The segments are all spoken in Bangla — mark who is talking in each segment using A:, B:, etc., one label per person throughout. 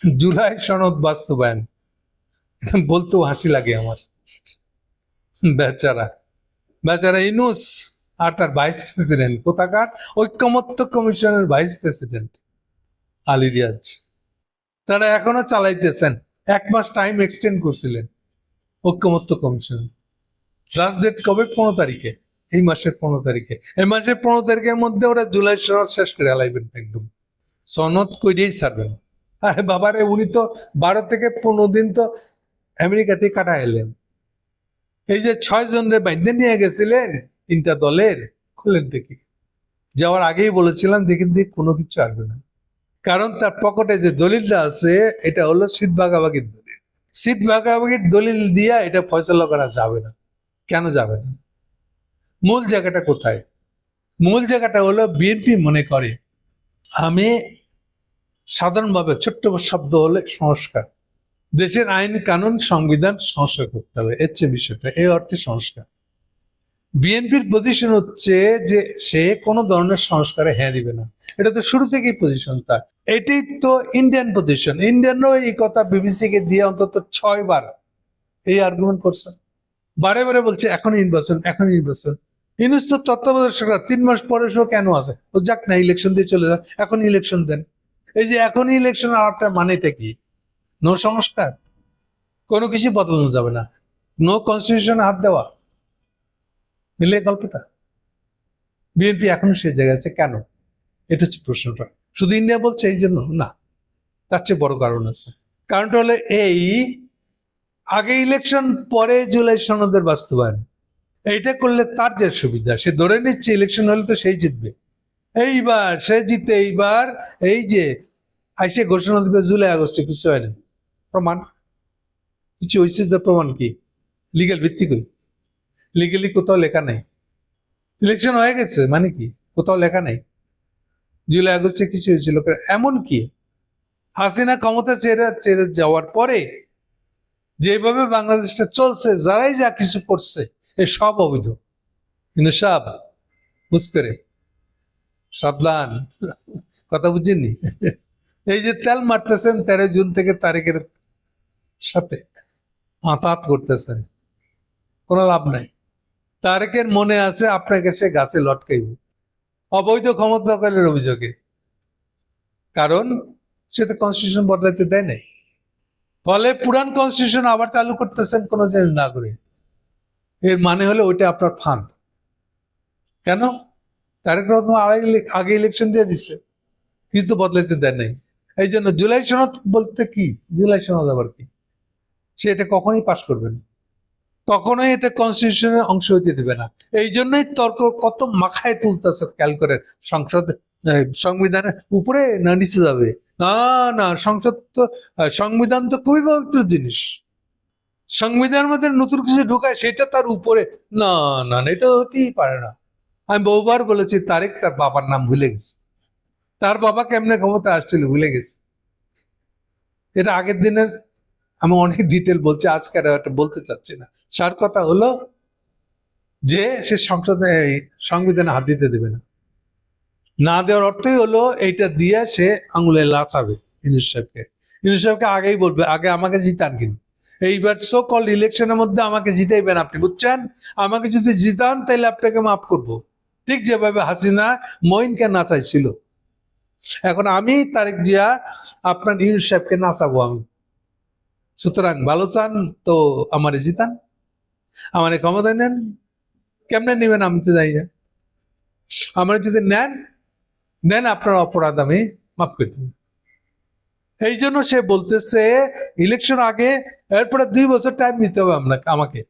A: জুলাই সনদ বাস্তবায়ন। বলতেও হাসি লাগে আমার। বেচারা। বেচারা ইনুস আর তার ভাইস প্রেসিডেন্ট কোথাকার? ঐক্যমত্য কমিশনের ভাইস প্রেসিডেন্ট আলী রিয়াজ। তারা এখনও চালাইতেছেন। এক মাস টাইম এক্সটেন্ড করছিলেন ঐক্যমত্য কমিশন। লাস্ট ডেট কবে? পনেরো তারিখে। এই মাসের পনেরো তারিখে। এই মাসের পনেরো তারিখের মধ্যে ওরা জুলাই সনদ শেষ করে হালাইবেন একদম। সনদ কইরেই ছাড়বেন। আরে বাবারে, উনি তো বারো থেকে পনেরো দিন তো আমেরিকাতে কাটা এলেন এই যে ছয় জনরে বাইন্দে নিয়ে গেছিলেন তিনটা দলের খুলেন দেখি। যাওয়ার আগেই বলেছিলাম, দেখি দেখি কোনো কিছু আসবে না। কারণ তার পকেটে যে দলিলটা আছে, এটা হলো শীত ভাগাভাগির দলিল। শীত ভাগাভাগির দলিল দিয়া এটা ফয়সলা করা যাবে না। কেন যাবে না? মূল জায়গাটা কোথায়? মূল জায়গাটা হলো বিএনপি মনে করে, আমি সাধারণভাবে ছোট্ট শব্দ হলে সংস্কার। দেশের আইন, কানুন, সংবিধান সংস্কার করতে হবে। এর চেয়ে বিষয়টা, এই অর্থে সংস্কার। বিএনপির পজিশন হচ্ছে যে সে কোনো ধরনের সংস্কারে হ্যাঁ দিবে না। এটা তো শুরু থেকেই পজিশন তার। এটাই তো ইন্ডিয়ান পজিশন ইন্ডিয়ানও এই কথা বিবিসি কে দিয়ে অন্তত ছয় বার এই আর্গুমেন্ট করছে। বারে বারে বলছে এখন নির্বাচন এখন নির্বাচন। ইউনুস তত্ত্বাবধায়ক সরকার, তিন মাস পরে সে কেন আছে? ও যাক না ইলেকশন দিয়ে চলে যায় এখন ইলেকশন দেন। এই যে এখন ইলেকশন আপনার মানেটা কি? নো সংস্কার? কোনো কিছু বদলানো যাবে না। নো কনস্টিটিউশন হাত দেওয়া। মিলে গল্পটা? বিএনপি এখনও সে জায়গায় আছে। কেন? এটা হচ্ছে প্রশ্নটা। শুধু ইন্ডিয়া বলছে এই জন্য? না। তার চেয়ে বড় কারণ আছে। কারণটা হলো এই, আগে ইলেকশন পরে জুলাই সনদের বাস্তবায়ন। এইটা করলে তার যে সুবিধা, সে ধরে নিচ্ছে ইলেকশন হলে তো সেই জিতবে। এইবার, সে জিতে এইবার, এই যে, আইসে ঘোষণা দিবে জুলাই আগস্টে, কিছু হয় নাই। প্রমাণ? কিছু হয়েছে তো প্রমাণ কি? লিগেল ভিত্তি কই? লিগেলি কোথাও লেখা নেই। ইলেকশন হয়ে গেছে মানে কি? কোথাও লেখা নেই। জুলাই আগস্টে কিছু হয়েছিল। এমন কি? হাসিনা ক্ষমতা ছেড়ে ছেড়ে যাওয়ার পরে যেভাবে বাংলাদেশটা চলছে, যারাই যা কিছু করছে, এ সব অবৈধ। কিন্তু সব, বুঝ করে। সাবধান। কথা বুঝিনি এই যে তেল মারতেছেন তেরো জুন থেকে তারিখের সাথে হাতাহাত করতেছেন, কোনো লাভ নাই। তারেকের মনে আছে, আপনাকে সে গাছে লটকাইব। অবৈধ ক্ষমতা দখলের অভিযোগে। কারণ সে তো কনস্টিটিউশন বদলাইতে দেয় নাই। ফলে পুরান কনস্টিটিউশন আবার চালু করতেছেন কোনো চেঞ্জ না করে এর মানে হলো ওইটা আপনার ফান্ড কেন? তারেক রহমান আগে- ইলেকশন দিয়ে দিচ্ছে কিন্তু বদলাইতে দেয় নাই। এই জন্য জুলাই সনদ বলতে কি? জুলাই সনদ আবার কি? সে এটা কখনোই পাশ করবে না। কখনোই এটা কনস্টিটিউশনের অংশ হইতে দেবে না। এই জন্যই তর্ক কত মাখায় তুলতেছে খেয়াল করে। সংসদ সংবিধানের উপরে না নিচে যাবে? না না সংসদ তো সংবিধান তো খুবই পবিত্র জিনিস। সংবিধানের মধ্যে নতুন কিছু ঢুকায় সেটা তার উপরে। না না, এটা হতেই পারে না। আমি বহুবার বলেছি, তারেক তার বাবার নাম ভুলে গেছে। তার বাবা কেমনে ক্ষমতা আসছিল ভুলে গেছে। এটা আগের দিনের, আমি অনেক ডিটেল বলছি, আজকে আর বলতে চাচ্ছি না। সার কথা হলো যে, সে সংসদে সংবিধানে হাত দিতে দেবে না। না দেওয়ার অর্থই হলো, এইটা দিয়ে সে আঙুলে লাচাবে ইনুস সাহেবকে। সাহেবকে আগেই বলবে, আগে আমাকে জিতান কিন্তু। এইবার সো কল ইলেকশনের মধ্যে আমাকে জিতাইবেন আপনি, বুঝছেন? আমাকে যদি জিতান তাহলে আপনাকে মাফ করব। ঠিক যেভাবে হাসিনা মঈনকে নাচাইছিল। এখন আমি, তারেক জিয়া, আপনার ইউনুস সাহেবকে নাচাবো আমি। সুতরাং ভালো চান তো আমারে জিতান। আমারে ক্ষমতা নেন। কেমনে নেবেন আমি তো জানি না। আমার যদি নেন দেন আপনার অপরাধ আমি মাফ করে দেব। এই জন্য সে বলতেছে, ইলেকশন আগে, এরপরে দুই বছর টাইম দিতে হবে আমাকে।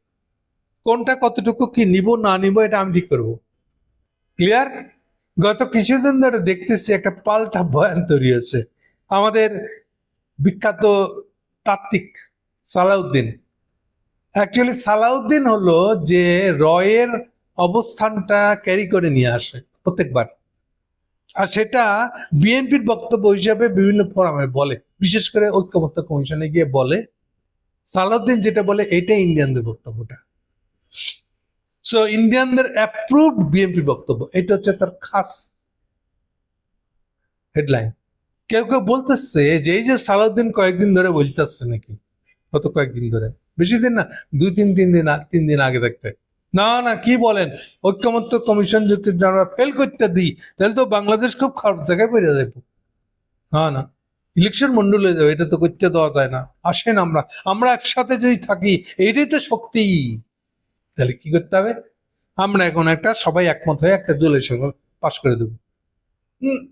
A: কোনটা কতটুকু কি নিব না নিব এটা আমি ঠিক করব। ক্লিয়ার গত কিছুদিন ধরে দেখতেছি একটা পাল্টা বয়ান তৈরি হয়েছে। আমাদের বিখ্যাত তাত্ত্বিক সালাউদ্দিন। অ্যাকচুয়ালি সালাউদ্দিন হলো যে রয়ের অবস্থানটা ক্যারি করে নিয়ে আসে প্রত্যেকবার। আর সেটা বিএনপির বক্তব্য হিসাবে বিভিন্ন ফোরামে বলে, বিশেষ করে ঐক্যমত্য কমিশনে গিয়ে বলে। সালাউদ্দিন যেটা বলে এটাই ইন্ডিয়ানদের বক্তব্যটা। সো ইন্ডিয়ানদের অ্যাপ্রুভড বিএনপি বক্তব্য, এটা হচ্ছে তার খাস হেডলাইন কেউ কেউ বলতেছে যে, এই যে সালাউদ্দিন কয়েকদিন ধরে বলতেছে নাকি? কত কয়েকদিন ধরে। বেশি দিন না, দুই তিন তিন দিন তিন দিন আগে থাকতে না না, কি বলেন? ঐক্যমত্য কমিশন যদি আমরা ফেল করতে দিই, তাহলে তো বাংলাদেশ খুব খারাপ জায়গায় পড়ে যাবে না না ইলেকশন মন্ডল হয়ে যাবে, এটা তো করতে দেওয়া যায় না। আসেন আমরা আমরা একসাথে যদি থাকি এইটাই তো শক্তি। তাহলে কি করতে হবে? আমরা এখন একটা, সবাই একমত হয়ে একটা সঙ্গে পাশ করে দেবো। হুম।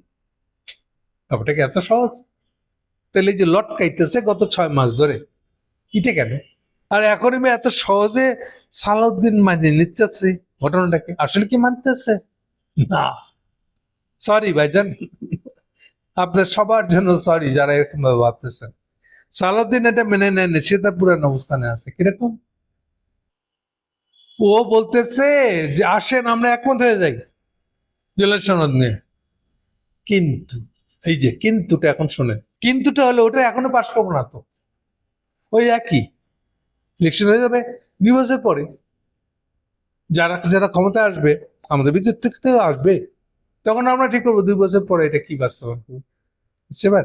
A: ব্যাপারটা কি এত সহজ? তাহলে যে লটকাইতেছে গত ছয় মাস ধরে এটা কেন? আর এখন আমি এত সহজে সালাউদ্দিন মাঝে নিচ্ছে ঘটনাটাকে আসলে কি মানতেছে? না। সরি ভাইজান। আপনার সবার জন্য সরি যারা এরকম ভাবে ভাবতেছেন। সালাউদ্দিন এটা মেনে নেয়নি, সে তার পুরান অবস্থানে আছে। কীরকম? ও বলতেছে যে আসেন, আমরা একমত হয়ে যাই। জেলার সনদ নিয়ে। কিন্তু, এই যে কিন্তুটা এখন শোনেন, কিন্তুটা হলো, ওটা এখনও পাশ করব না তো। ওই একই। ইলেকশন হয়ে যাবে, দুই বছর পরে। যারা যারা ক্ষমতা আসবে, আমাদের ভিতর থেকে আসবে। তখন আমরা ঠিক করব দুই বছর পরে এটা কি বাস্তবায়ন করব। বুঝতে পার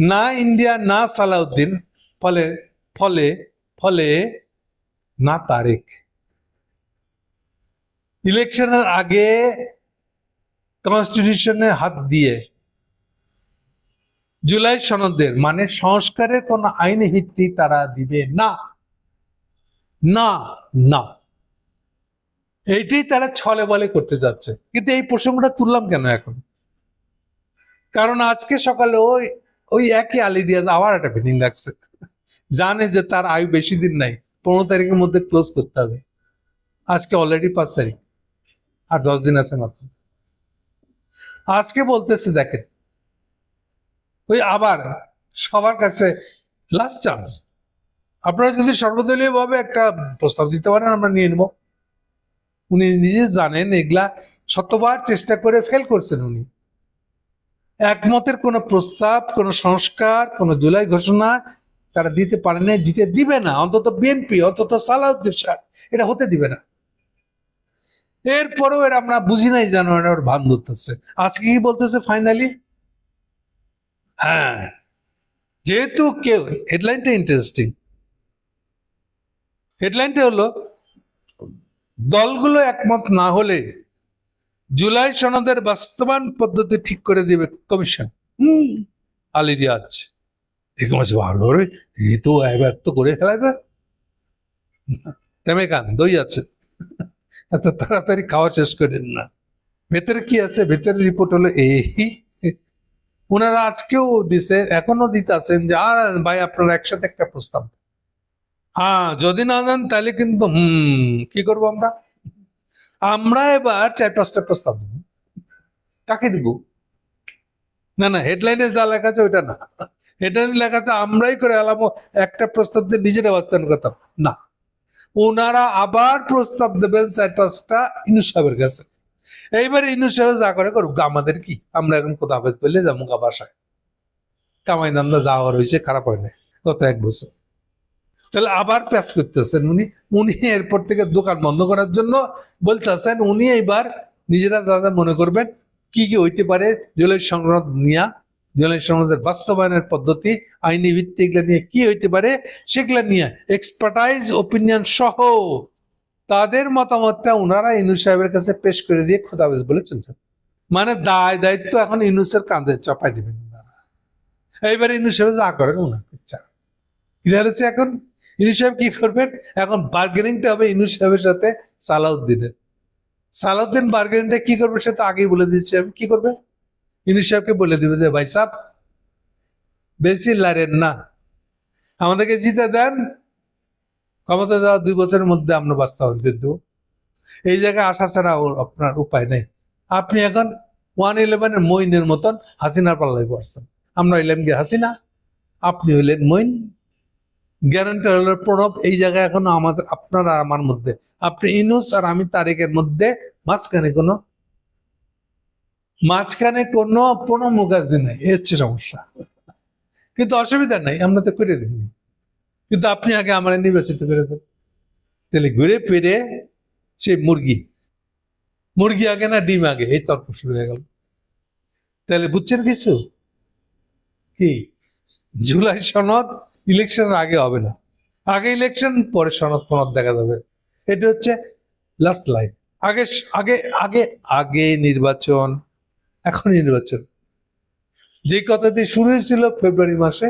A: না ইন্ডিয়া, না সালাউদ্দিন, ফলে ফলে ফলে না তারেক ইলেকশনের আগে কনস্টিটিউশনে হাত দিয়ে জুলাই সনদের মানে সংস্কারের কোন আইনি ভিত্তি তারা দিবে না। না না। এইটাই তারা ছলে বলে করতে যাচ্ছে। কিন্তু এই প্রসঙ্গটা তুললাম কেন এখন? কারণ আজকে সকালে ওই ওই একই আলি দিয়াজ আবার একটা মিটিং রাখছে। জানে যে তার আয়ু বেশি দিন নাই। পনেরো তারিখের মধ্যে ক্লোজ করতে হবে। আজকে অলরেডি পাঁচ তারিখ, আর দশ দিন আছে মাত্র। আজকে বলতেছে দেখেন, ওই আবার সবার কাছে লাস্ট চান্স আপনারা যদি সর্বদলীয় ভাবে একটা প্রস্তাব দিতে পারেন, আমরা নিয়ে নেব। উনি নিজে জানেন, এগুলা শতবার চেষ্টা করে ফেল করছেন উনি। একমতের কোনো প্রস্তাব, কোনো সংস্কার, কোনো জুলাই ঘোষণা তারা দিতে পারে না দিতে দিবে না। অন্তত বিএনপি অন্তত সালাউদ্দিন শাহ এটা হতে দিবে না। এরপরেও এরা আমরা বুঝি নাই যেন এরা ওর ভান ধরতেছে। আজকে কি বলতেছে ফাইনালি হ্যাঁ যেহেতু কেউ হেডলাইনটা ইন্টারেস্টিং হেডলাইনটা হলো দলগুলো একমত না হলে জুলাই সনদের বাস্তবায়ন পদ্ধতি ঠিক করে দিবে কমিশন। হুম আলি রিয়াজ দেখে মাসে ভালো করে এ তো এবার তো করে ফেলাবে তেমে কান দই আছে। এত তাড়াতাড়ি খাওয়া শেষ করেন না। ভেতরে কি আছে? ভেতরে রিপোর্ট হলো এই। ওনারা আজকেও দিছে, এখনও দিতে আছেন যে, আর ভাই, আপনারা একসাথে একটা প্রস্তাব। হ্যাঁ যদি না দেন, তাহলে কিন্তু, হুম, কি করব আমরা? আমরা এবার চার পাঁচটা প্রস্তাব দেব। কাকে দিব? না না হেডলাইনে যা লেখা আছে, ওইটা না। হেডলাইনে লেখা আছে, আমরাই করে আলামো একটা প্রস্তাব দিয়ে নিজেরা বাস্তবায়ন করতাম। না। ওনারা আবার প্রস্তাব দেবেন চার পাঁচটা ইনু সাহেবের কাছে। এইবার ইনু সাহেব যা করে করুক, আমাদের কি? আমরা এখন কোথাও পেলে যাব গা বাসায়। কামাই দান্দা যাওয়ার হয়েছে, খারাপ হয় না গত এক বছর। তাহলে আবার প্যাচ করতেছেন উনি। উনি এরপর থেকে দোকান বন্ধ করার জন্য বলতেছেন, উনি এইবার নিজেরা যা যা মনে করবেন, কি কি হইতে পারে, জলের সংগ্রহ নিয়া সংগ্রহের বাস্তবায়নের পদ্ধতি, আইনি ভিত্তি এগুলো নিয়ে কি হইতে পারে, সেগুলো নিয়ে এক্সপার্টাইজ ওপিনিয়ন সহ তাদের মতামতটা ওনারা ইনুস সাহেবের কাছে পেশ করে দিয়ে খোদাবেজ বলে চলছেন মানে দায় দায়িত্ব এখন ইনুসের কাঁধে চাপাই দিবেন এইবার ইনুস সাহেব যা করেন ওনার ইচ্ছা কি হচ্ছে এখন? ইনুস সাহেব কি করবেন? এখন বার্গেনিংটা হবে ইনুস সাহেবের সাথে সালাউদ্দিনের। সালাউদ্দিন বার্গেনিংটা কি করবে সে তো আগেই বলে দিচ্ছে আমি। কি করবে? ইনুস সাহেবকে বলে দিবে যে, ভাই সাহ বেশি লারেন না। আমাদেরকে জিতে দেন। ক্ষমতা যাওয়ার দুই বছরের মধ্যে আমরা বাস্তবায়ন করে দেবো। এই জায়গায় আসা ছাড়া আপনার উপায় নেই। আপনি এখন ওয়ান ইলেভেনের মইনের মতন হাসিনার পাল্লাই পড়ছেন আমরা হইলাম গিয়ে হাসিনা, আপনি হইলেন মইন। গ্যারান্টার হলো প্রণব, এই জায়গায় এখনও আমাদের, আপনার আর আমার মধ্যে। আপনি ইনুস আর আমি তারেকের মধ্যে মাঝখানে কোনো মাঝখানে কোনো প্রণব মুখার্জি নাই এ হচ্ছে সমস্যা। কিন্তু অসুবিধা নাই, আমরা তো করে দিইনি কিন্তু আপনি আগে আমার নির্বাচিত করে দেন। তাহলে ঘুরে পেরে সে মুরগি। মুরগি আগে না ডিম আগে, এই তর্ক শুরু হয়ে গেল। তাহলে বুঝছেন কিছু? কি? জুলাই সনদ ইলেকশনের আগে হবে না। আগে ইলেকশন পরে সনদ ফনদ দেখা যাবে। এটা হচ্ছে লাস্ট লাইন আগে আগে আগে আগে নির্বাচন এখন নির্বাচন। যে কথাটি শুরু হয়েছিল ফেব্রুয়ারি মাসে,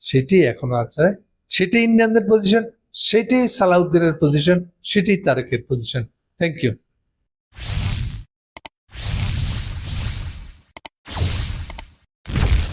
A: সেটি এখনও আছে। সেটি ইন্ডিয়ানদের পজিশন সেটি সালাউদ্দিনের পজিশন সেটি তারেকের পজিশন থ্যাংক ইউ